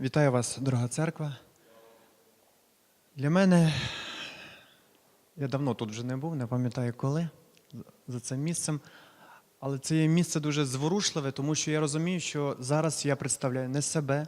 Вітаю вас, дорога церква. Для мене я давно тут вже не був, не пам'ятаю коли за цим місцем. Але це є місце дуже зворушливе, тому що я розумію, що зараз я представляю не себе,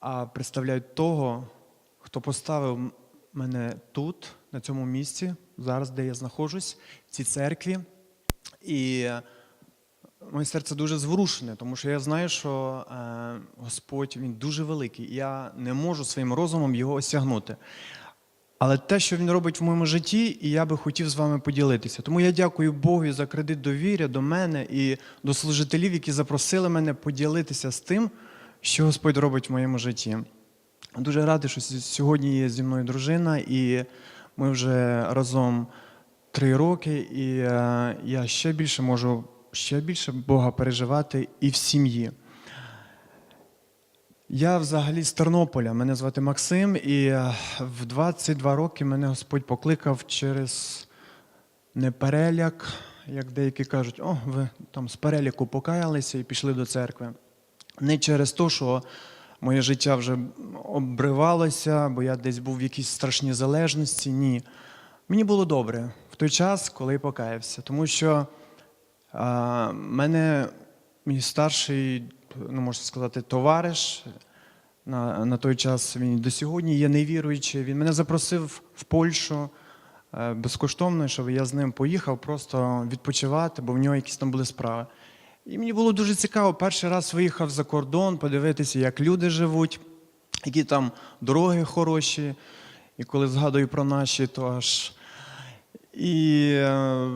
а представляю того, хто поставив мене тут, на цьому місці, зараз, де я знаходжусь, в цій церкві. І моє серце дуже зворушене, тому що я знаю, що е, Господь він дуже великий. і Я не можу своїм розумом його осягнути. Але те, що він робить в моєму житті, і я би хотів з вами поділитися. Тому я дякую Богу за кредит довір'я до мене і до служителів, які запросили мене поділитися з тим, що Господь робить в моєму житті. Дуже радий, що сьогодні є зі мною дружина, і ми вже разом три роки, і е, я ще більше можу ще більше Бога переживати і в сім'ї. Я взагалі з Тернополя, мене звати Максим, і е, в 22 роки мене Господь покликав через непереляк, як деякі кажуть, о, ви там з переляку покаялися і пішли до церкви. Не через те, що моє життя вже обривалося, бо я десь був в якійсь страшній залежності. Ні. Мені було добре в той час, коли покаявся. Тому що мене мій старший, ну можна сказати, товариш. На, на той час він до сьогодні є невіруючий. Він мене запросив в Польщу е, безкоштовно, щоб я з ним поїхав просто відпочивати, бо в нього якісь там були справи. І мені було дуже цікаво. Перший раз виїхав за кордон, подивитися, як люди живуть, які там дороги хороші. І коли згадую про наші, то аж. І е,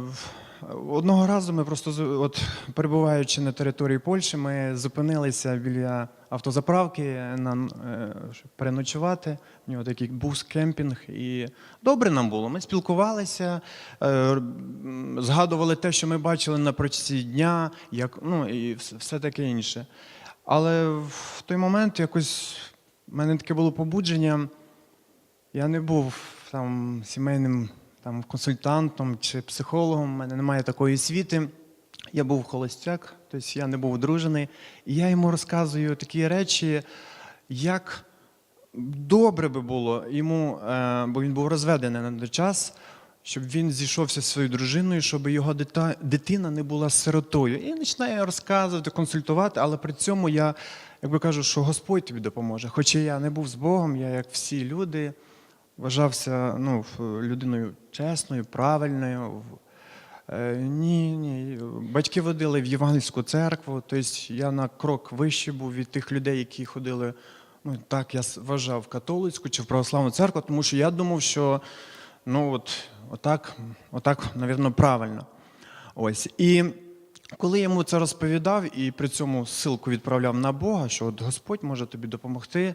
одного разу ми просто, от, перебуваючи на території Польщі, ми зупинилися біля автозаправки на, е, переночувати. У нього такий був кемпінг. І добре нам було. Ми спілкувалися, е, згадували те, що ми бачили на протязі дня, як, ну, і все таке інше. Але в той момент якось в мене таке було побудження. Я не був там сімейним там, консультантом чи психологом, у мене немає такої освіти. Я був холостяк, тобто я не був одружений. І я йому розказую такі речі, як добре би було йому, е, бо він був розведений на той час, щоб він зійшовся зі своєю дружиною, щоб його дитина не була сиротою. І починає розказувати, консультувати, але при цьому я якби кажу, що Господь тобі допоможе. Хоча я не був з Богом, я, як всі люди, вважався ну, людиною чесною, правильною. Е, Ні, ні. Батьки водили в Євангельську церкву, тобто я на крок вище був від тих людей, які ходили, ну так я вважав, католицьку чи в православну церкву, тому що я думав, що ну от, отак, отак, навірно, правильно. Ось. І коли йому це розповідав і при цьому ссылку відправляв на Бога, що от Господь може тобі допомогти.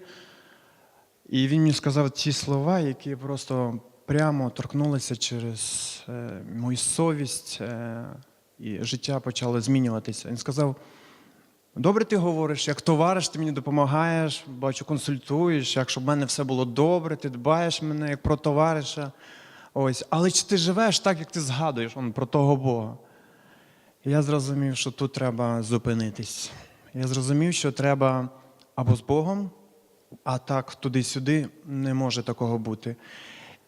І він мені сказав ті слова, які просто прямо торкнулися через е, мою совість, е, і життя почало змінюватися. Він сказав: добре ти говориш, як товариш, ти мені допомагаєш, бачу, консультуєш, як щоб в мене все було добре, ти дбаєш мене як про товариша. Ось. Але чи ти живеш так, як ти згадуєш он, про того Бога? Я зрозумів, що тут треба зупинитись. Я зрозумів, що треба або з Богом, а так туди-сюди не може такого бути.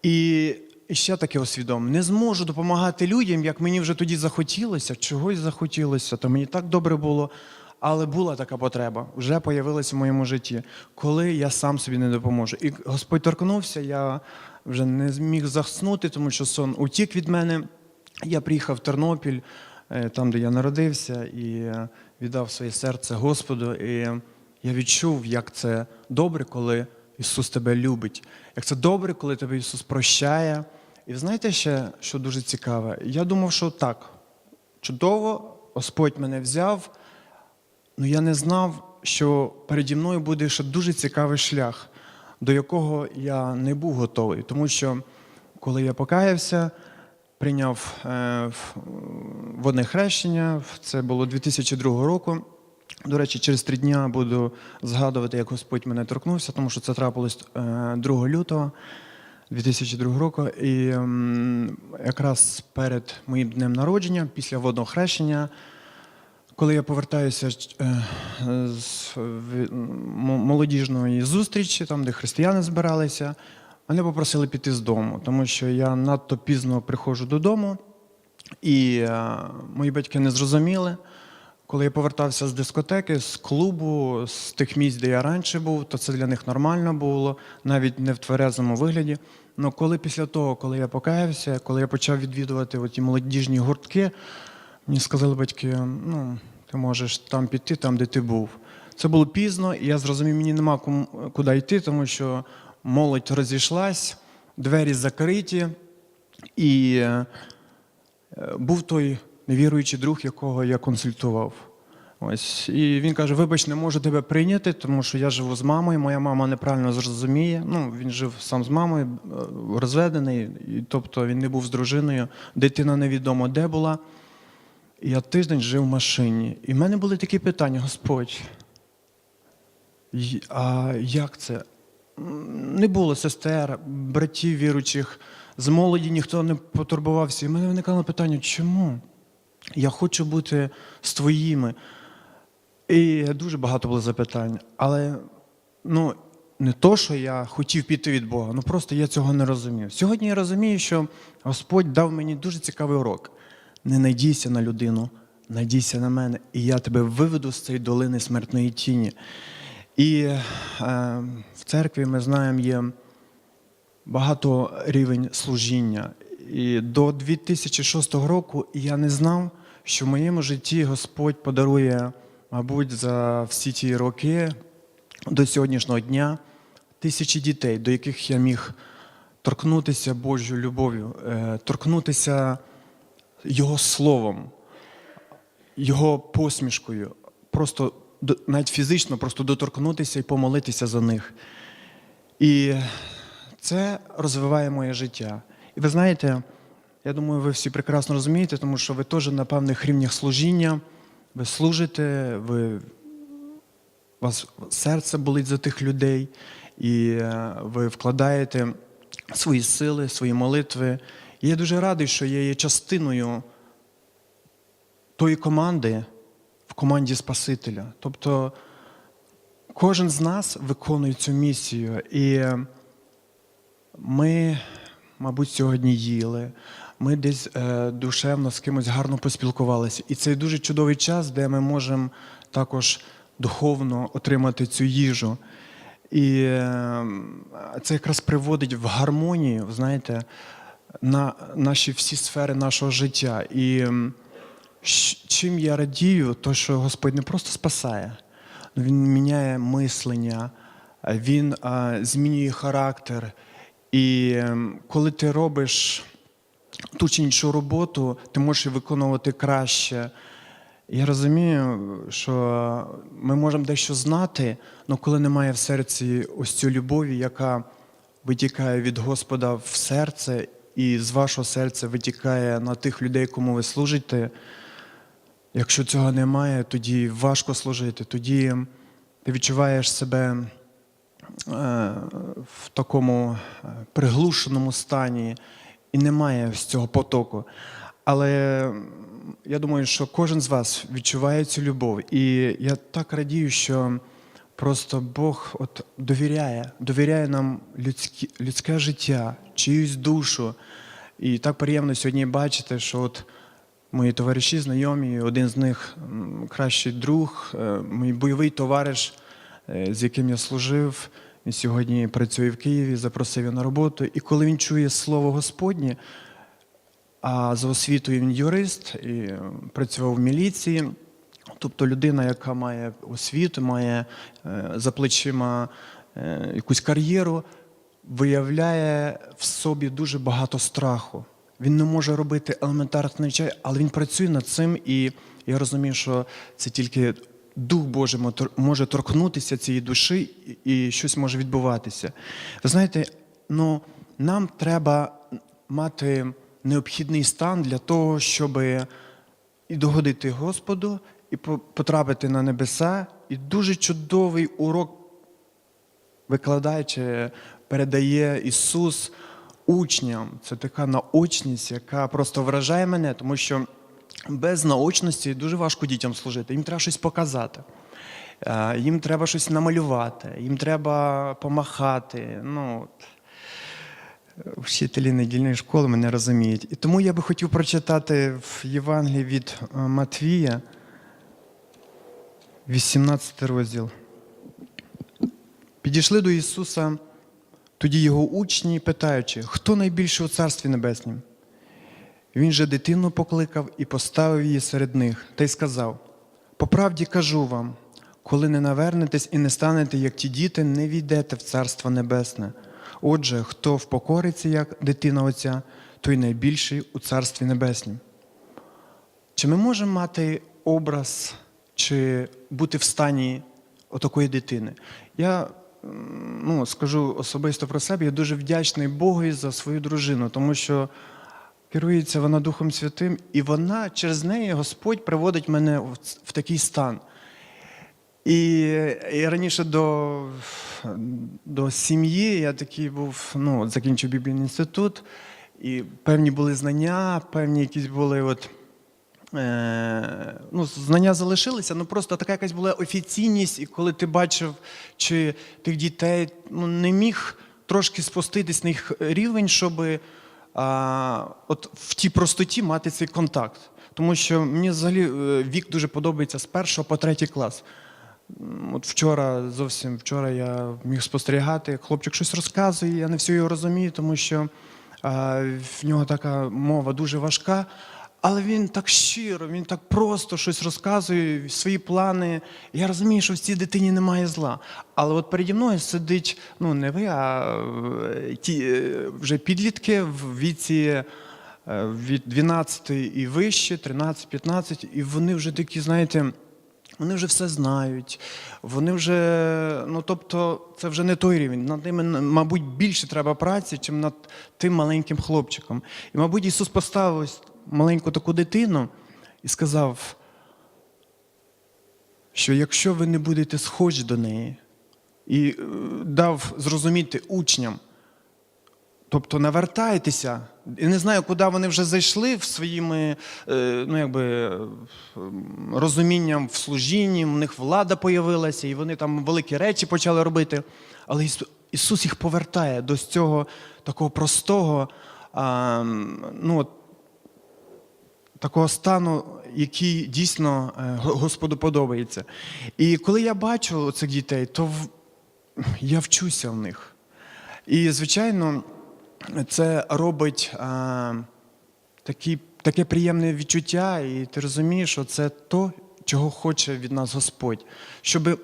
І ще таке усвідомив. Не зможу допомагати людям, як мені вже тоді захотілося, чогось захотілося, то мені так добре було. Але була така потреба, вже появилася в моєму житті, коли я сам собі не допоможу. І Господь торкнувся, я вже не зміг заснути, тому що сон утік від мене. Я приїхав в Тернопіль, е, там, де я народився, і віддав своє серце Господу. І я відчув, як це добре, коли Ісус тебе любить, як це добре, коли тебе Ісус прощає. І знаєте ще, що дуже цікаве? Я думав, що так, чудово, Господь мене взяв, але я не знав, що переді мною буде ще дуже цікавий шлях, до якого я не був готовий. Тому що коли я покаявся, прийняв е, водне хрещення, це було 2002 року. До речі, через три дня буду згадувати, як Господь мене торкнувся, тому що це трапилось е, 2 лютого 2002 року. І якраз перед моїм днем народження, після водного хрещення, коли я повертаюся е, з молодіжної зустрічі, там, де християни збиралися, мене попросили піти з дому, тому що я надто пізно приходжу додому, і е, мої батьки не зрозуміли. Коли я повертався з дискотеки, з клубу, з тих місць, де я раніше був, то це для них нормально було, навіть не в тверезому вигляді. Ну коли після того, коли я покаявся, коли я почав відвідувати ті молодіжні гуртки, мені сказали батьки, ну, ти можеш там піти, там, де ти був. Це було пізно, і я зрозумів, мені нема куди йти, тому що молодь розійшлась, двері закриті, і е, був той невіруючий друг, якого я консультував. Ось. І він каже: вибач, не можу тебе прийняти, тому що я живу з мамою, моя мама неправильно зрозуміє. Ну, він жив сам з мамою, е, розведений, і, тобто він не був з дружиною, дитина невідомо де була. І я тиждень жив в машині. І в мене були такі питання: Господь, а як це? Не було сестер, братів віруючих, з молоді ніхто не потурбувався. І в мене виникало питання, чому? Я хочу бути з твоїми. І дуже багато було запитань. Але ну, не то, що я хотів піти від Бога, ну просто я цього не розумів. Сьогодні я розумію, що Господь дав мені дуже цікавий урок. Не надійся на людину, надійся на мене, і я тебе виведу з цієї долини смертної тіні. І е, в церкві ми знаємо, є багато рівень служіння. І до 2006 року я не знав, що в моєму житті Господь подарує, мабуть, за всі ті роки до сьогоднішнього дня тисячі дітей, до яких я міг торкнутися Божою любов'ю, е, торкнутися Його словом, Його посмішкою, просто навіть фізично просто доторкнутися і помолитися за них. І це розвиває моє життя. І ви знаєте, я думаю, ви всі прекрасно розумієте, тому що ви теж на певних рівнях служіння, ви служите, ви, у вас серце болить за тих людей, і е, ви вкладаєте свої сили, свої молитви. І я дуже радий, що я є частиною тої команди в команді Спасителя. Тобто кожен з нас виконує цю місію. І ми, мабуть, сьогодні їли. Ми десь е, душевно з кимось гарно поспілкувалися. І це дуже чудовий час, де ми можемо також духовно отримати цю їжу. І е, це якраз приводить в гармонію, знаєте, на наші всі сфери нашого життя. І чим я радію, то що Господь не просто спасає, Він міняє мислення, Він а, змінює характер. І ем, коли ти робиш ту чи іншу роботу, ти можеш її виконувати краще. Я розумію, що ми можемо дещо знати, але коли немає в серці ось цієї любові, яка витікає від Господа в серце, і з вашого серця витікає на тих людей, кому ви служите, якщо цього немає, тоді важко служити, тоді ти відчуваєш себе в такому е, приглушеному стані і немає з цього потоку. Але я думаю, що кожен з вас відчуває цю любов. І я так радію, що просто Бог от довіряє, довіряє нам людські, людське життя, чиюсь душу. І так приємно сьогодні бачити, що от мої товариші, знайомі, один з них кращий друг, е, мій бойовий товариш, е, з яким я служив. Він сьогодні працює в Києві, запросив його на роботу. І коли він чує слово Господнє, а за освітою він юрист і працював в міліції. Тобто людина, яка має освіту, має е, за плечима е, якусь кар'єру, виявляє в собі дуже багато страху. Він не може робити елементарних речей, але він працює над цим, і я розумію, що це тільки Дух Божий мо- може торкнутися цієї душі, і щось може відбуватися. Ви знаєте, ну, нам треба мати необхідний стан для того, щоб і догодити Господу, і по- потрапити на небеса. І дуже чудовий урок викладаючи, передає Ісус учням. Це така наочність, яка просто вражає мене, тому що без наочності дуже важко дітям служити. Їм треба щось показати. Е, Їм треба щось намалювати, їм треба помахати. Ну. Вчителі недільної школи мене розуміють. І тому я би хотів прочитати в Євангелії від е, Матвія, 18 розділ. Підійшли до Ісуса тоді його учні, питаючи, хто найбільший у Царстві Небеснім? Він же дитину покликав і поставив її серед них, та й сказав: По правді кажу вам, коли не навернетесь і не станете, як ті діти, не війдете в Царство Небесне. Отже, хто впокориться, як дитина Отця, той найбільший у Царстві Небеснім. Чи ми можемо мати образ чи бути в стані отакої дитини? Я ну, скажу особисто про себе, я дуже вдячний Богові за свою дружину, тому що керується вона Духом Святим, і вона через неї Господь приводить мене в, такий стан. І, і раніше до, до сім'ї я такий був, ну, от закінчив біблійний інститут, і певні були знання, певні якісь були от, е, ну, знання залишилися, ну просто така якась була офіційність, і коли ти бачив, чи тих дітей ну, не міг трошки спуститись на їх рівень, щоб а, от в тій простоті мати цей контакт. Тому що мені взагалі е, вік дуже подобається з першого по третій клас. От вчора, зовсім вчора я міг спостерігати, як хлопчик щось розказує, я не все його розумію, тому що а, в нього така мова дуже важка. Але він так щиро, він так просто щось розказує, свої плани. Я розумію, що в цій дитині немає зла. Але от переді мною сидить, ну не ви, а е, ті е, вже підлітки в віці е, від 12 і вище, 13-15, і вони вже такі, знаєте. Вони вже все знають, вони вже, ну тобто, це вже не той рівень. Над ними, мабуть, більше треба праці, ніж над тим маленьким хлопчиком. І, мабуть, Ісус поставив маленьку таку дитину і сказав, що якщо ви не будете схожі до неї, і е, дав зрозуміти учням, Тобто навертайтеся. І не знаю, куди вони вже зайшли в своїми е, ну, якби, розумінням в служінні, в них влада появилася, і вони там великі речі почали робити. Але Ісу- Ісус їх повертає до цього такого простого, ну, такого стану, який дійсно е, Господу подобається. І коли я бачу цих дітей, то я вчуся в них. І, звичайно, це робить а, такі, таке приємне відчуття, і ти розумієш, що це то, чого хоче від нас Господь. Щоб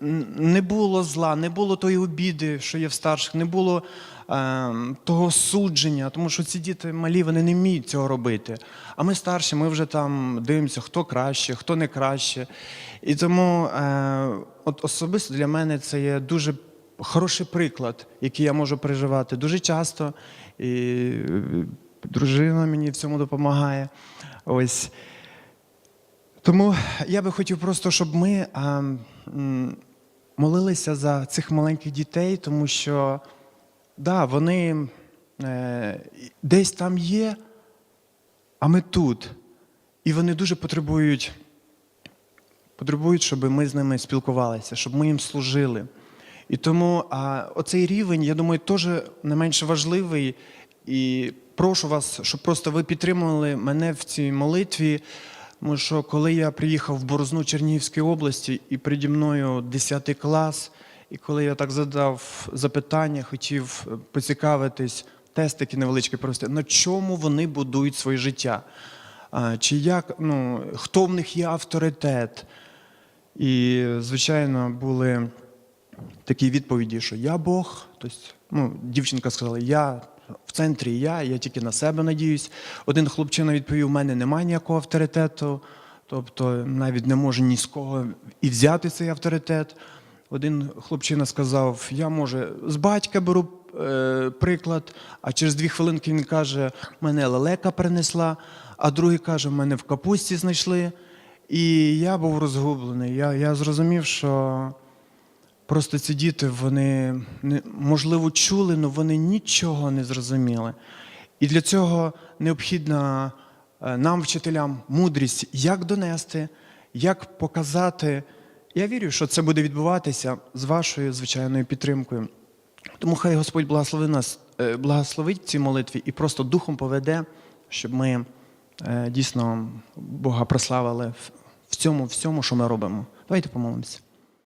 не було зла, не було тої обіди, що є в старших, не було е, того судження, тому що ці діти малі, вони не вміють цього робити. А ми старші, ми вже там дивимося, хто краще, хто не краще. І тому е, от особисто для мене це є дуже хороший приклад, який я можу переживати дуже часто. І е, дружина мені в цьому допомагає. Ось. Тому я би хотів просто, щоб ми а, м, молилися за цих маленьких дітей, тому що да, вони е, десь там є, а ми тут. І вони дуже потребують, потребують, щоб ми з ними спілкувалися, щоб ми їм служили. І тому а, оцей рівень, я думаю, теж не менш важливий. І прошу вас, щоб просто ви підтримували мене в цій молитві. Тому що коли я приїхав в Борозну Чернігівської області, і переді мною 10 клас, і коли я так задав запитання, хотів е, поцікавитись, тест такий невеличкий провести, на чому вони будують своє життя? Чи як, ну, хто в них є авторитет? І, звичайно, були такі відповіді, що я Бог. Тобто, ну, дівчинка сказала, я в центрі я, я тільки на себе надіюсь. Один хлопчина відповів, у мене немає ніякого авторитету, тобто навіть не можу ні з кого і взяти цей авторитет. Один хлопчина сказав, я може з батька беру е, приклад, а через дві хвилинки він каже, мене лелека принесла, а другий каже, мене в капусті знайшли. І я був розгублений. Я, я зрозумів, що Просто ці діти, вони можливо чули, але вони нічого не зрозуміли. І для цього необхідна е, нам, вчителям, мудрість, як донести, як показати. Я вірю, що це буде відбуватися з вашою звичайною підтримкою. Тому хай Господь благослови нас, е, благословить ці молитві і просто духом поведе, щоб ми е, дійсно Бога прославили в- цьому всьому, що ми робимо. Давайте помолимося.